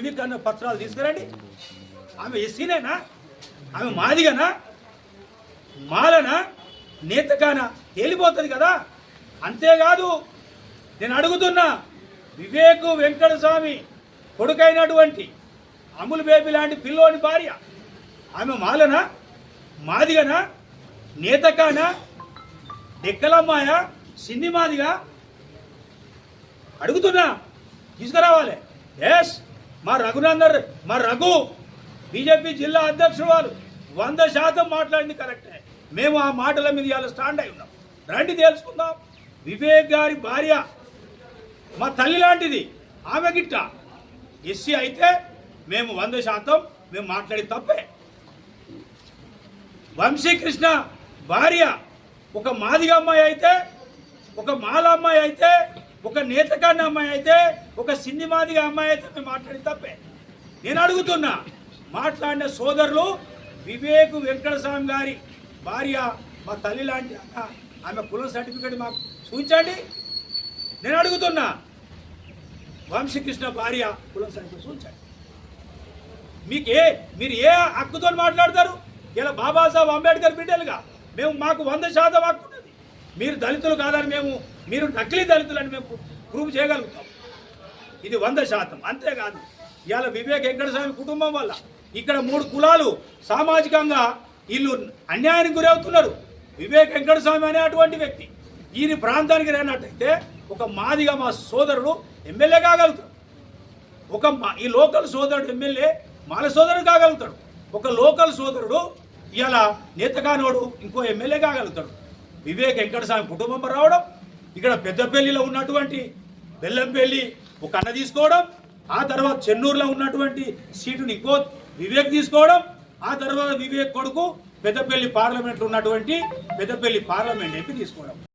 ధృవీకరణ పత్రాలు తీసుకురండి. ఆమె ఎస్సీనేనా? ఆమె మాదిగనా? మాలనా? నేతగానా? తేలిపోతుంది కదా? అంతేకాదు నేను అడుగుతున్నా వివేక్ వెంకట స్వామి కొడుకైనటువంటి అమూల్ బేబీ లాంటి పిల్లోని భార్య ఆమె మాలనా? మాదిగనా? నేతకానా? డెక్కలమ్మాయ? సింది మాదిగా అడుగుతున్నా తీసుకురావాలి. ఎస్ మా రఘునందర్ మా రఘు బీజేపీ జిల్లా అధ్యక్షుడు వారు వంద శాతం మాట్లాడింది కరెక్టే. మేము ఆ మాటల మీద ఇవాళ స్టాండ్ అయి ఉన్నాం. రండి తెలుసుకుందాం వివేక్ గారి భార్య మా తల్లి లాంటిది ఆమె గిట్ట. ఎస్సీ అయితే మేము వంద శాతం మేము మాట్లాడి తప్పే. వంశీకృష్ణ భార్య ఒక మాదిగ అమ్మాయి అయితే ఒక మాల అమ్మాయి అయితే ఒక నేతకాన్ని అమ్మాయి అయితే ఒక సినిమాదిగా అమ్మాయి అయితే మేము మాట్లాడి తప్పే. నేను అడుగుతున్నా మాట్లాడిన సోదరులు వివేక్ వెంకటస్వామి గారి భార్య మా తల్లి లాంటి అన్న ఆమె కుల సర్టిఫికేట్ మాకు చూపించండి. నేను అడుగుతున్నా వంశీకృష్ణ భార్య కుల సర్టిఫికేట్ చూపించండి. మీకు ఏ మీరు ఏ హక్కుతో మాట్లాడతారు? ఇలా బాబాసాహెబ్ అంబేద్కర్ బిడ్డలుగా మేము మాకు వంద శాతం హక్కు మీరు దళితులు కాదని మేము మీరు నకిలీ దళితులని మేము ప్రూవ్ చేయగలుగుతాం. ఇది వంద శాతం. అంతేకాదు ఇవాళ వివేక్ వెంకటస్వామి కుటుంబం వల్ల ఇక్కడ మూడు కులాలు సామాజికంగా వీళ్ళు అన్యాయానికి గురవుతున్నారు. వివేక్ వెంకటస్వామి అనే అటువంటి వ్యక్తి ఈయన ప్రాంతానికి రానట్టయితే ఒక మాదిగా మా సోదరుడు ఎమ్మెల్యే కాగలుగుతాడు. ఒక మా- ఈ లోకల్ సోదరుడు ఎమ్మెల్యే మాల సోదరుడు కాగలుగుతాడు. ఒక లోకల్ సోదరుడు ఇలా నేతగానోడు ఇంకో ఎమ్మెల్యే కాగలుగుతాడు. వివేక్ వెంకటస్వామి కుటుంబం రావడం ఇక్కడ పెద్దపల్లిలో ఉన్నటువంటి బెల్లంపల్లి ఒక అన్న తీసుకోవడం ఆ తర్వాత చెన్నూరులో ఉన్నటువంటి సీటుని ఇంకో వివేక్ తీసుకోవడం ఆ తర్వాత వివేక్ కొడుకు పెద్దపల్లి పార్లమెంట్లో ఉన్నటువంటి పెద్దపల్లి పార్లమెంట్ ఎంపీ తీసుకోవడం.